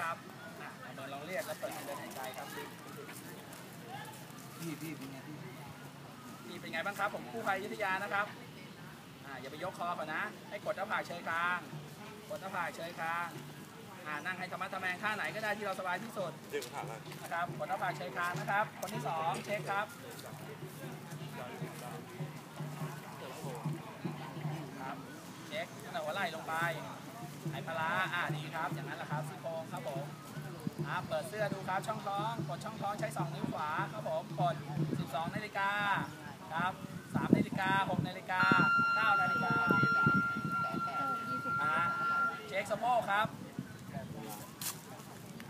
ครับอะเอามือลองเรียกแล้วเปิดทางเดินหายใจครับพี่พี่เป็นไงพี่นี่เป็นไงบ้างครับ ผมกู้ภัยยุธยานะครับอ่าอย่าไปยกคอก่อนนะ ให้กดหน้าผากเชยคาง กดหน้าผากเชยคางอ่านั่งให้ธรรมะทะแมงท่าไหนก็ได้ที่เราสบายที่สุดดึงผ่านแล้วนะครับ กดหน้าผากเชยคางนะครับ คนที่สองเช็คครับครับ เช็คตั้งแต่หัวไหล่ลงไป ไหปลาร้าอ่าดีครับ อย่างนั้นแหละครับซี่โครงครับผมอ่าเปิดเสื้อดูครับช่องท้อง กดช่องท้องใช้ 2 นิ้วขวาครับผม กด 12 นาฬิกาครับ3นาฬิกา6นาฬิกา9นาฬิกาอ่าเช็คสะโพกครับ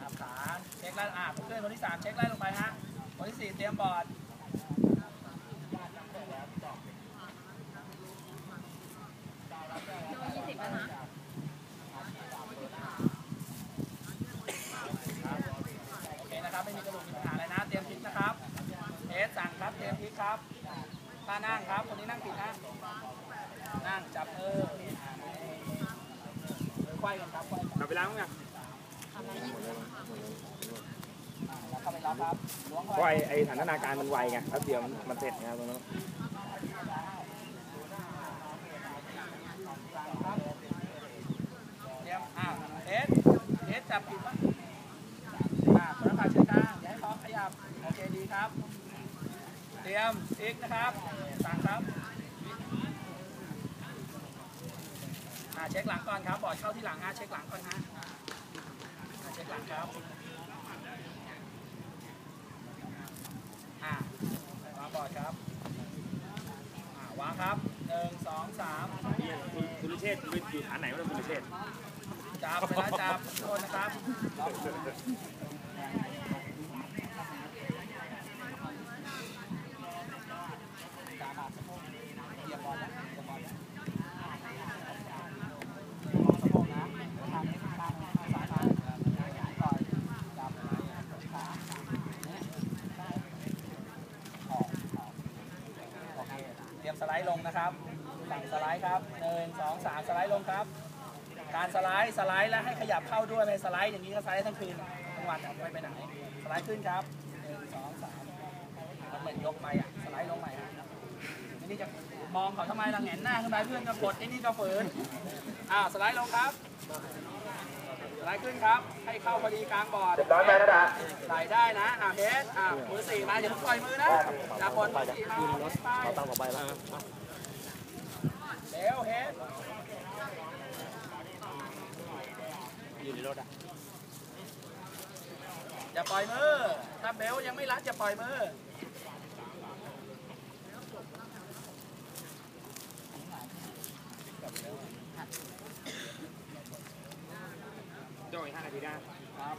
ครับขาเช็คไล่อ่าเพื่อนคนที่ 3 เช็คไล่ลงไปฮะคนที่ 4 เตรียมบอร์ด ยี่สิบแล้วนะ โอเคนะครับ ไม่มีกระดูกมีปัญหาอะไรนะ เตรียมพลิกนะครับเท สสั่งครับเตรียมพลิกครับท่านั่งครับคนนี้นั่งผิดนะนั่งจับมืออไขว้กันครับไขว้กันกลับไปล้างมั้งอะอ่าแล้วเข้าไปรับครับล้วงเพเข้าราะไอสันทนาการมันไวไงแป๊บเดียวมันเสร็จไงตรงนั้นเตรียมอ่าเทสเทสจับผิดปะอ่าคนละขาเชือกกลางอย่าให้ท้องขยับ โอเคดีครับ เต รียมพลิกนะครับสั่งครับอ่าเช็คหลังก่อนครับ บอร์ดเข้าที่หลังฮะเช็คหลังก่อนฮะอ่าเช็คหลังครับอ่าวางบอร์ดครับอ่าวางครับหนึ่งสองสามคุณคุณลุเชษฐ์อยู่อยู่ฐานไหนวะคุณลุเชษฐ์จับเวลาจับทุกคนนะครับเหยียบบอลนะเหยียบบอลนะสะโพกนะทางนี้ข้างข้างซ้ายมาต่อยจับขาเนี่ยออกออกโอเคเตรียม สไลด์ลงนะครับสั่งสไลด์ครับหนึ่งสองสามสไลด์ลงครับ การสไลด์สไลด์แล้วให้ขยับเข้าด้วยไม่สไลด์อย่างนี้ก็สไลด์ทั้งคืนทั้งวันไม่ไปไหนสไลด์ขึ้นครับหนึ่งสองสามแล้วเหมือนยกไปอะสไลด์ลงใหม่ฮะอันนี้จะมองเขาทำไมเราแหงนหน้าขึ้นไปเพื่อนก็กดไอ้นี่ก็ฝืนอ่าสไลด์ลงครับ สไลด์ขึ้นครับ ให้เข้าพอดีกลางบอร์ดร้อยไปนะดาไหลได้นะ อ่าเฮดอ่ามือสี่มาอย่าเพิ่งปล่อยมือนะจับบอลมือสี่มาเฮดไปตั้งต่อไปแล้วเร็วเฮดอยู่ในรถอะอย่าปล่อยมือ ถ้าเบลยังไม่รัดอย่าปล่อยมือ โจ้อีก ห้านาทีได้ครับ